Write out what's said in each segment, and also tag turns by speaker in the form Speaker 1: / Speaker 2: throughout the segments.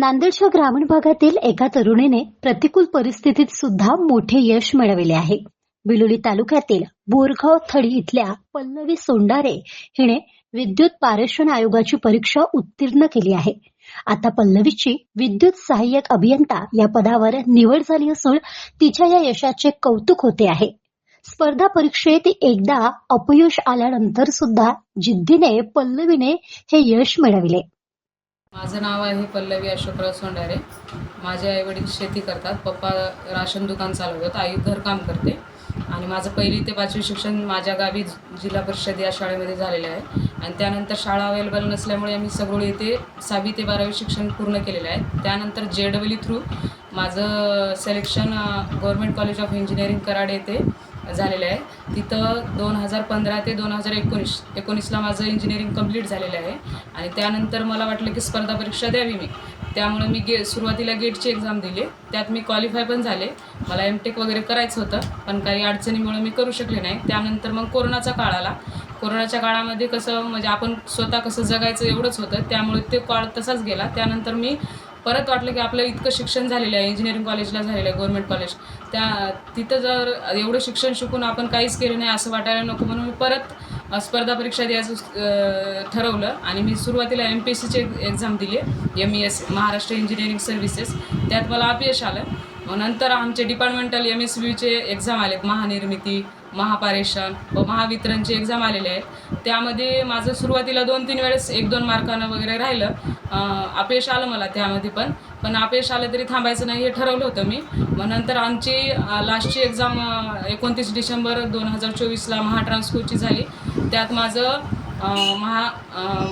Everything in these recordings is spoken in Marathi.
Speaker 1: नांदेडच्या ग्रामीण भागातील एका तरुणीने प्रतिकूल परिस्थितीत सुद्धा मोठे यश मिळविले आहे. बिलोली तालुक्यातील बोरगाव थडी इथल्या पल्लवी सोंडारे हिने विद्युत पारेषण आयोगाची परीक्षा उत्तीर्ण केली आहे. आता पल्लवीची विद्युत सहाय्यक अभियंता या पदावर निवड झाली असून तिच्या या यशाचे कौतुक होते आहे. स्पर्धा परीक्षेत एकदा अपयश आल्यानंतर सुद्धा जिद्दीने पल्लवीने हे यश मिळविले.
Speaker 2: माझं नाव आहे पल्लवी अशोकराव सोंडारे माझे आईवडील शेती करतात. पप्पा राशन दुकान चालवतात. आई घरकाम करते. आणि माझं पहिली ते पाचवी शिक्षण माझ्या गावी जिल्हा परिषद या शाळेमध्ये झालेलं आहे. आणि त्यानंतर शाळा अवेलेबल नसल्यामुळे मी सगळं येथे सहावी ते बारावी शिक्षण पूर्ण केलेलं आहे. त्यानंतर जे डब्ल्यू थ्रू माझं selection government college of engineering Karad येथे. झालेलं आहे. तिथं दोन हजार पंधरा ते दोन हजार एकोणीस एकोणीसला माझं इंजिनिअरिंग कंप्लीट झालेलं आहे. आणि त्यानंतर मला वाटलं की स्पर्धा परीक्षा द्यावी मी. त्यामुळे मी गे सुरुवातीला गेटची एक्झाम दिली. त्यात मी क्वालिफाय पण झाले. मला एम टेक वगैरे करायचं होतं पण काही अडचणीमुळे मी करू शकले नाही. त्यानंतर मग कोरोनाचा काळ आला. कोरोनाच्या काळामध्ये कसं म्हणजे आपण स्वतः कसं जगायचं एवढंच होतं. त्यामुळे ते काळ तसाच गेला. त्यानंतर मी परत वाटलं की आपलं इतकं शिक्षण झालेलं आहे इंजिनिअरिंग कॉलेजला झालेलं आहे गव्हर्मेंट कॉलेज त्या तिथं जर एवढं शिक्षण शिकून आपण काहीच केलं नाही असं वाटायला नको म्हणून मी परत स्पर्धा परीक्षा द्यायचं ठरवलं आणि मी सुरुवातीला एम पी एस सीची एक्झाम दिली M E S Maharashtra engineering services त्यात मला अपयश आलं. मग नंतर आमचे डिपार्टमेंटल एम एस बीचे एक्झाम आले महानिर्मिती महापारेषण व महावितरणची एक्झाम आलेले आहेत. त्यामध्ये माझं सुरुवातीला दोन तीन वेळेस एक दोन मार्कानं वगैरे राहिलं. अपयश आलं मला त्यामध्ये पण. पण अपयश आलं तरी थांबायचं नाही हे ठरवलं होतं मी. मग नंतर आमची लास्टची एक्झाम एकोणतीस डिसेंबर दोन हजार चोवीसला महाट्रान्सकोची झाली. त्यात माझं महा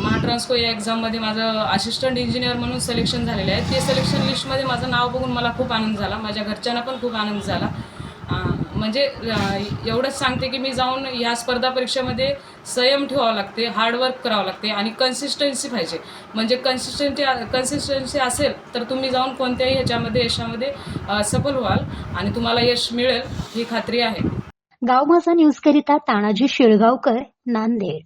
Speaker 2: महाट्रान्सको या एक्झाममध्ये माझं असिस्टंट इंजिनियर म्हणून सिलेक्शन झालेलं आहे. ते सिलेक्शन लिस्टमध्ये माझं नाव बघून मला खूप आनंद झाला. माझ्या घरच्यांना पण खूप आनंद झाला. म्हणजे एवढंच सांगते की मी जाऊन ह्या स्पर्धा परीक्षेमध्ये संयम ठेवावं लागते हार्डवर्क करावं लागते आणि कन्सिस्टन्सी पाहिजे. म्हणजे कन्सिस्टन्सी कन्सिस्टन्सी असेल तर तुम्ही जाऊन कोणत्याही ह्याच्यामध्ये यशामध्ये सफल व्हाल आणि तुम्हाला यश मिळेल ही खात्री आहे.
Speaker 1: गाव माझा न्यूज करिता तानाजी शिळगावकर नांदेड.